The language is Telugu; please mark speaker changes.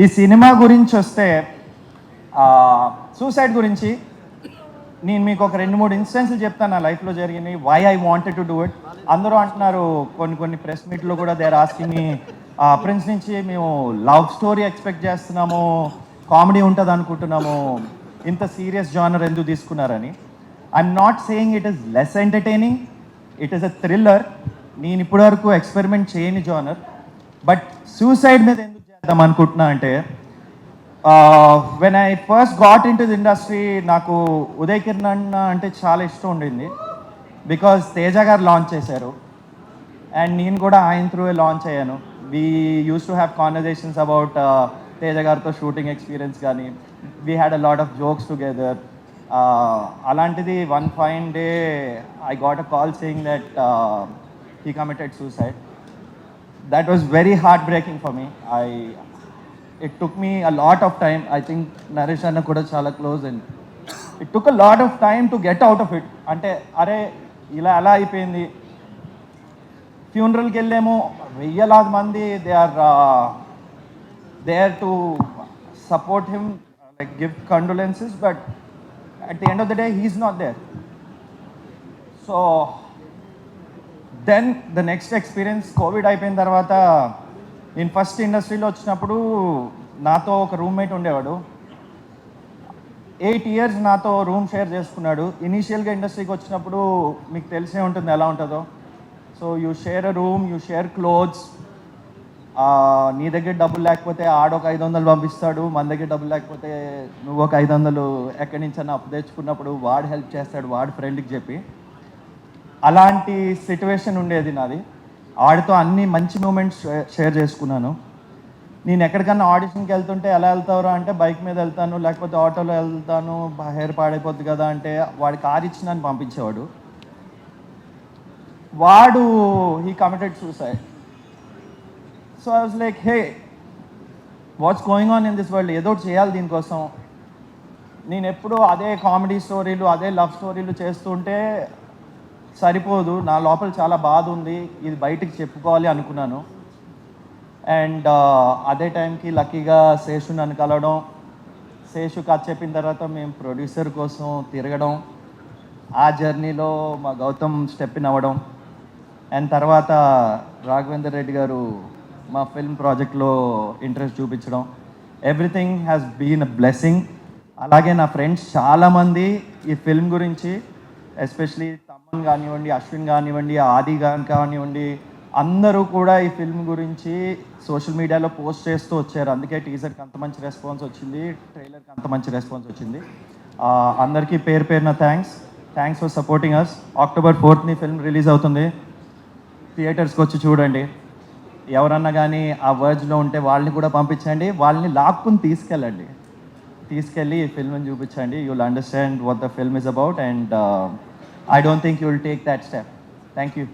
Speaker 1: ఈ సినిమా గురించి వస్తే సూసైడ్ గురించి నేను మీకు ఒక రెండు మూడు ఇన్సిడెంట్స్లు చెప్తాను నా లైఫ్లో జరిగినవి why I wanted to do it అందరూ అంటున్నారు కొన్ని కొన్ని ప్రెస్ మీట్లో కూడా దేర్ ఆస్కింగ్ మీ ప్రిన్స్ నుంచి మేము లవ్ స్టోరీ ఎక్స్పెక్ట్ చేస్తున్నాము కామెడీ ఉంటుంది అనుకుంటున్నాము ఇంత సీరియస్ జానర్ ఎందుకు తీసుకున్నారని. I'm not saying it is less entertaining it is a thriller నేను ఇప్పటివరకు ఎక్స్పెరిమెంట్ చేయని జానర్ బట్ సూసైడ్ మీద ఎందుకు చెప్తాం అనుకుంటున్నా అంటే when I first got in to the industry నాకు ఉదయ్ కిరణ్ అన్న అంటే చాలా ఇష్టం ఉండింది. బికాజ్ తేజ గారు లాంచ్ చేశారు. అండ్ నేను కూడా ఆయన త్రూవే లాంచ్ అయ్యాను. We used to have conversations about Teja గారితో షూటింగ్ ఎక్స్పీరియన్స్ కానీ we had a lot of jokes together అలాంటిది one fine day I got a call saying that he committed suicide that was very heartbreaking for me. I it took me a lot of time. I think Naresh Anna కూడా చాలా close and it took a lot of time to get out of it అంటే అరే ఇలా ఎలా అయిపోయింది ఫ్యూనరల్కి వెళ్ళేమో వెయ్యలాది మంది they are they are to support him like give condolences but at the end of the day he's not there so then the next experience COVID అయిపోయిన తర్వాత నేను ఫస్ట్ ఇండస్ట్రీలో వచ్చినప్పుడు నాతో ఒక రూమ్మేట్ ఉండేవాడు. ఎయిట్ ఇయర్స్ నాతో రూమ్ షేర్ చేసుకున్నాడు. ఇనీషియల్గా ఇండస్ట్రీకి వచ్చినప్పుడు మీకు తెలిసే ఉంటుంది ఎలా ఉంటుందో. So you share a room you share clothes నీ దగ్గర డబ్బులు లేకపోతే ఆడొక ఐదు వందలు పంపిస్తాడు మన దగ్గర డబ్బులు లేకపోతే నువ్వు ఒక ఐదు వందలు ఎక్కడి నుంచైనా అప్పు తెచ్చుకున్నప్పుడు వాడు హెల్ప్ చేస్తాడు వాడు ఫ్రెండ్కి చెప్పి. అలాంటి సిట్యువేషన్ ఉండేది నాది. ఆడితో అన్ని మంచి మూమెంట్స్ షేర్ చేసుకున్నాను. నేను ఎక్కడికన్నా ఆడిషన్కి వెళ్తుంటే ఎలా వెళ్తావురా అంటే బైక్ మీద వెళ్తాను లేకపోతే ఆటోలో వెళ్తాను హెయిర్ పాడైపోద్ది కదా అంటే వాడి కార్ ఇచ్చినని పంపించేవాడు. వాడు he committed suicide so I was like hey what's going on in this world ఏదో చేయాలి దీనికోసం. నేను ఎప్పుడూ అదే కామెడీ స్టోరీలు అదే లవ్ స్టోరీలు చేస్తుంటే సరిపోదు నా లోపల చాలా బాధ ఉంది ఇది బయటికి చెప్పుకోవాలి అనుకున్నాను. అండ్ uh, అదే టైంకి లక్కీగా శేషు నన్ను కలవడం. శేషు కథ చెప్పిన తర్వాత మేము ప్రొడ్యూసర్ కోసం తిరగడం. ఆ జర్నీలో మా గౌతమ్ స్టెప్ ఇన్ అవ్వడం. అండ్ తర్వాత రాఘవేందర్ రెడ్డి గారు మా ఫిల్మ్ ప్రాజెక్ట్లో ఇంట్రెస్ట్ చూపించడం. Everything has been a blessing అలాగే నా ఫ్రెండ్స్ చాలామంది ఈ ఫిల్మ్ గురించి ఎస్పెషలీ తమ్మన్ కానివ్వండి అశ్విన్ కానివ్వండి ఆది గాన్ కానివ్వండి అందరూ కూడా ఈ ఫిల్మ్ గురించి సోషల్ మీడియాలో పోస్ట్ చేస్తూ వచ్చారు. అందుకే టీజర్కి అంత మంచి రెస్పాన్స్ వచ్చింది ట్రైలర్కి అంత మంచి రెస్పాన్స్ వచ్చింది. అందరికీ పేరు పేరున thanks. Thanks for supporting us October ఫోర్త్ని film release అవుతుంది. థియేటర్స్కి వచ్చి చూడండి. ఎవరన్నా కానీ ఆ వర్జ్లో ఉంటే వాళ్ళని కూడా పంపించండి. వాళ్ళని లాక్కుని తీసుకెళ్ళండి. తీసుకెళ్ళి ఈ ఫిల్మ్ని చూపించండి. You understand what the film is about and I don't think you will take that step. Thank you.